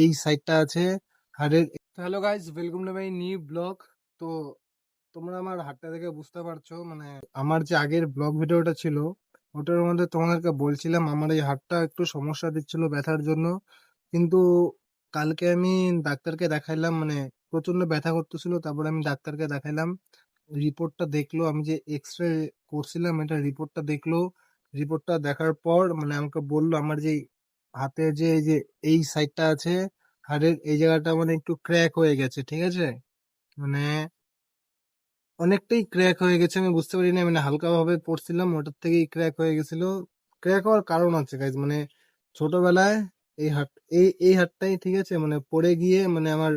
এই সাইডটা আছে। হাড়ের hello guys, welcome to my new blog. তো তোমরা আমার হাতটা দেখে বুঝতে পারছ মানে আমার যে আগের ব্লগ ভিডিওটা ছিল, ওটার মধ্যে তোমাদেরকে বলছিলাম আমার এই হাতটা একটু সমস্যা দিচ্ছিল ব্যথার জন্য। কিন্তু কালকে আমি ডাক্তারকে দেখাইলাম মানে প্রচণ্ড ব্যথা করতেছিল, তারপরে আমি ডাক্তারকে দেখাইলাম। রিপোর্টটা দেখল, আমি যে এক্স রে করছিলাম, এটা রিপোর্টটা দেখল। রিপোর্টটা দেখার পর মানে আমাকে বলল, আমার যে হাতে যে এই যে, এই সাইডটা আছে, হাড়ের এই জায়গাটা মানে একটু ক্র্যাক হয়ে গেছে, ঠিক আছে? মানে অনেকটাই ক্র্যাক হয়ে গেছে, আমি বুঝতে পারিনি মানে হালকা ভাবে পড়ছিলাম, ওটার থেকেই ক্র্যাক হয়ে গেছিল। ক্র্যাক হওয়ার কারণ আছে গাইজ মানে ছোটবেলায় এই হাট, এই এই হাটটাই, ঠিক আছে? মানে পড়ে গিয়ে মানে আমার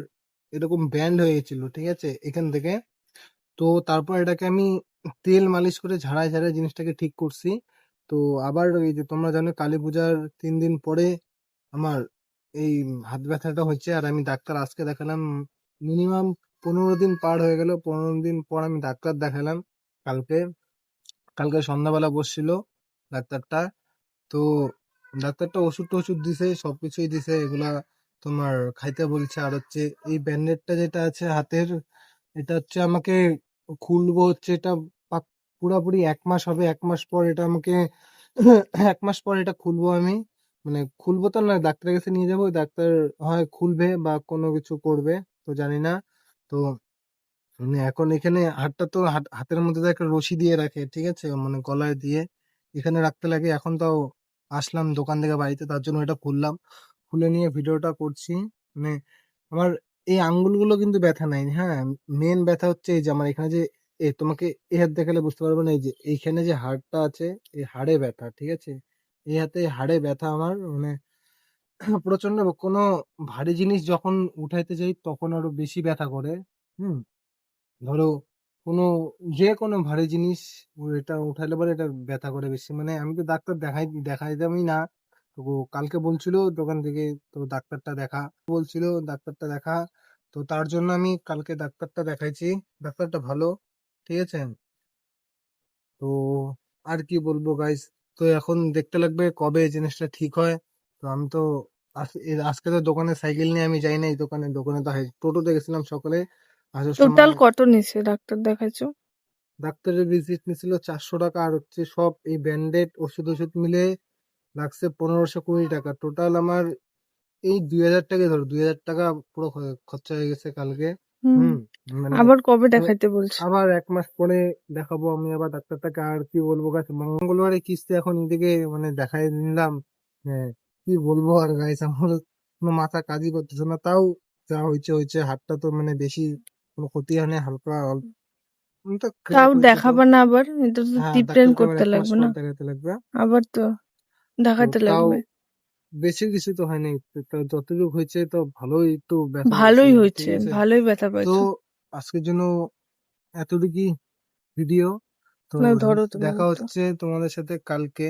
এরকম ব্যান্ড হয়ে গেছিল, ঠিক আছে? এখান থেকে। তো তারপর এটাকে আমি তেল মালিশ করে ঝাড়াই ঝাড়াই জিনিসটাকে ঠিক করছি। তো আবার এই যে তোমরা জানো কালী পূজার তিন দিন পরে আমার এই হাত ব্যথাটা হচ্ছে আর আমি ডাক্তার আজকে দেখালাম মিনিমাম পনেরো দিন পার হয়ে গেল, পনেরো দিন পর আমি ডাক্তার দেখালাম কালকে। কালকে সন্ধ্যাবেলা বসছিল ডাক্তারটা। তো ডাক্তারটা ওষুধ টষুধ দিছে, সবকিছুই দিছে, এগুলা তোমার খাইতে বলছে। আর হচ্ছে এই ব্যান্ডেডটা যেটা আছে হাতের, এটা হচ্ছে আমাকে খুলবো হচ্ছে এটা পুরাপুরি এক মাস হবে, এক মাস পর এটা আমাকে এক মাস পর এটা খুলবো আমি। মানে খুলবো তো না, ডাক্তারের কাছে নিয়ে যাব, ডাক্তার হয় খুলবে বা কোনো কিছু করবে, তো জানি না। তো মানে এখন এখানে হাতটা তো হাত- হাতের মধ্যে একটা রশি দিয়ে রাখে, ঠিক আছে? মানে গলায় দিয়ে। এখানে রাখতে লাগে, এখন তাও আসলাম দোকান থেকে বাড়িতে, তার জন্য এটা খুললাম। খুলে নিয়ে ভিডিওটা করছি। মানে আমার এই আঙ্গুলগুলো কিন্তু ব্যথা নাই হ্যাঁ? মেন ব্যথা হচ্ছে এই যে আমার এখানে যে এ তোমাকে এই হাত দেখালে বুঝতে পারবে না, এই যে এইখানে যে হাড়টা আছে, এই হাড়ে ব্যথা, ঠিক আছে? এই হাতে হাড়ে ব্যথা আমার মানে প্রচণ্ড কোনো ভারী জিনিস যখন উঠাইতে যাই তখন আরও বেশি ব্যথা করে, হুম? ধরো কোনো যে কোনো ভারী জিনিস এটা উঠাইলে পরে এটা ব্যথা করে বেশি। মানে আমি তো ডাক্তার দেখাই, দেখাইতামই না। তো কালকে বলছিল দোকান থেকে, তো ডাক্তারটা দেখা। বলছিল, ডাক্তারটা দেখা। তো তার জন্য আমি কালকে ডাক্তারটা দেখাইছি। ডাক্তারটা ভালো। ঠিক আছে তো আর কি বলব গাইস তো এখন দেখতে লাগবে কবে এই জিনিসটা ঠিক হয়। তো আমি তো আজকে তো দোকানে সাইকেল নিয়ে আমি যাই নাই দোকানে। দোকানে তো টোটোতে গেছিলাম সকালে। টোটাল কত নিছে ডাক্তার দেখাইছো? ডাক্তারের ভিজিট নিছিল চারশো টাকা। আর হচ্ছে সব এই ব্যান্ডেড ওষুধ ওষুধ মিলে লাগছে পনেরোশো কুড়ি টাকা। টোটাল আমার এই দুই হাজার টাকা ধরো দুই হাজার টাকা পুরো খরচা হয়ে গেছে কালকে। হুম। মানে আবার কবে দেখাইতে বলছে? আবার এক মাস পরে দেখাবো আমি আবার ডাক্তারটাকে আর কি বলব? গাছ মঙ্গলবারে কিস্তি এখন এদিকে মানে দেখাই নিলাম হ্যাঁ কি বলব আর গাইস আমার কোনো মাথা কাজই করতেছে না। তাও যা হয়েছে হয়েছে হাতটা তো মানে বেশি কোনো ক্ষতি হয় না হালকা তাও দেখাবা না আবার এটা তো হ্যাঁ ট্রিটমেন্ট আবার করতে লাগবে না। আবার তো দেখাতে লাগবে। বেশি কিছু তো হয়নি। তো যতটুকু হয়েছে তো ভালোই তো ব্যথা ভালোই হয়েছে ভালোই ব্যথা তো পাইছো আজকের জন্য এতটুকুই ভিডিও তো না ধরো তুমি দেখা হচ্ছে তোমাদের সাথে কালকে।